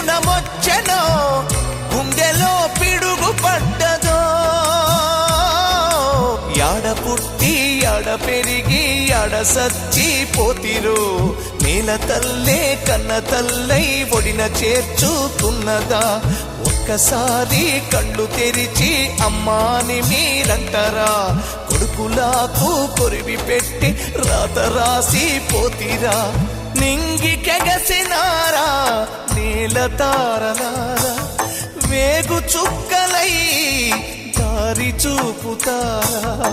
క్షణమొచ్చనో గుండెలో పిడుగు పడ్డదో యాడ పుట్టి యాడ పెరిగి యాడ సచ్చి పోతిరు నేల తల్లే కన్న తల్లై ఒడిన చేర్చుతున్నదా. ఒక్కసారి కళ్ళు తెరిచి అమ్మాని మీరంటారా. కొడుకులాకు కొరివి పెట్టి రాత రాసి పోతిరా. నింగి కెగసినారా నేల తారలారా వేగు చుక్కలై దారి చూపుతారా?